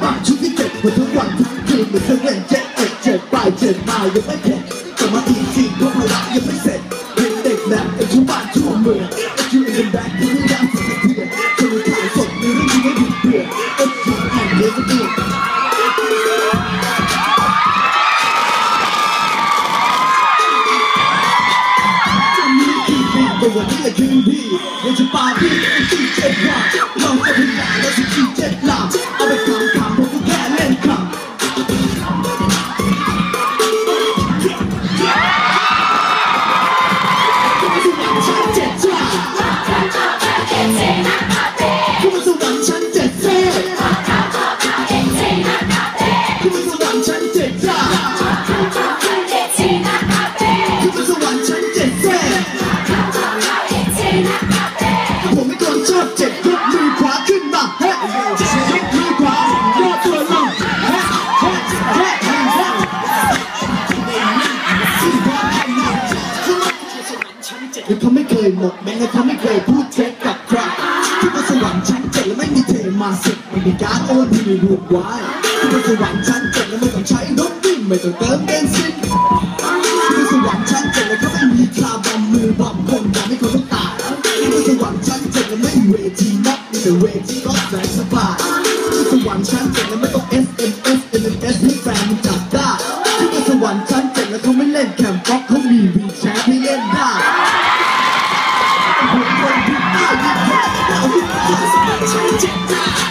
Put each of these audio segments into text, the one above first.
把出去整，我从广场舞，我身认真，认真拜真骂也不肯，怎么平静都不让也不省，人类难，要出万出门，要去人白，不能让自己变，这么太爽，你们你们你别，我只爱别的你。我听了 QP，我是芭比，我是 DJ 啦，老子不打，我是 DJ 啦，阿贝卡。 ยเขาไม่เคยหมดแม้และเขาไม่เคยพูดเท็จกับใครที่มาสวรรค์ชั้นเจ็ดแล้วไม่มีเทมาสิบไม่มีการโอนที่มีรูปไว้ที่มาสวรรค์ชั้นเจ็ดแล้วไม่ต้องใช้รถวิ่งไม่ต้องเติมเบนซินที่มาสวรรค์ชั้นเจ็ดแล้วก็ไม่มีคาบอมมือบอมคนทำให้คนต้องตายที่มาสวรรค์ชั้นเจ็ดแล้วไม่มีเวทีนักมีแต่เวทีก็แสนสบายที่สวรรค์ชั้นเจ็ดแล้วไม่ต้อง SMS SMS ให้แฟนจับได้ที่มาสวรรค์ชั้นเจ็ดแล้วเขาไม่เล่นแคมป์บล็อกเขามีวีแชร์ให้เล่นได้ วร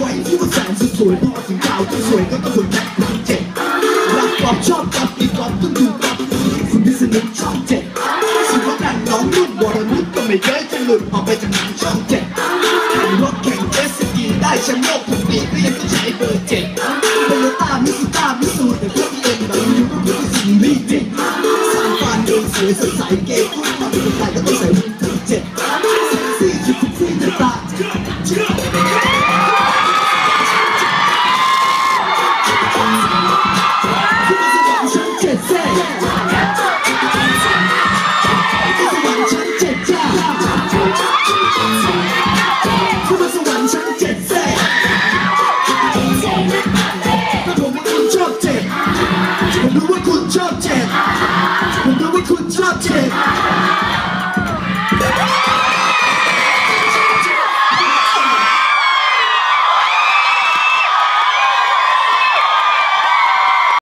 hello No way ที่ว่าแสนสุดสวยพอถึงดาวที่สวยก็ต้องคนแบ็คพันเจ็ดรักกอบชอบกับอีกอบต้องดูกับคุณที่สนุกชอบเจ็ดสิว่าดันน้องรุ่นวรนุชก็ไม่เคยจะหลุดออกไปจากหนังช่องเจ็ดแข่งรถแข่งเจตสกีได้แชมป์โลกทุกปีก็ยังต้องใช้เบอร์เจ็ดโตโยต้ามิสุต้ามิสูแต่พวกเอ็มแบบยูก็อยู่ที่สิ่งนี้เจ็ดสร้างฟานเดินสวยสดใสเก๋กุ้ง Miracle drop tip. Miracle drop it.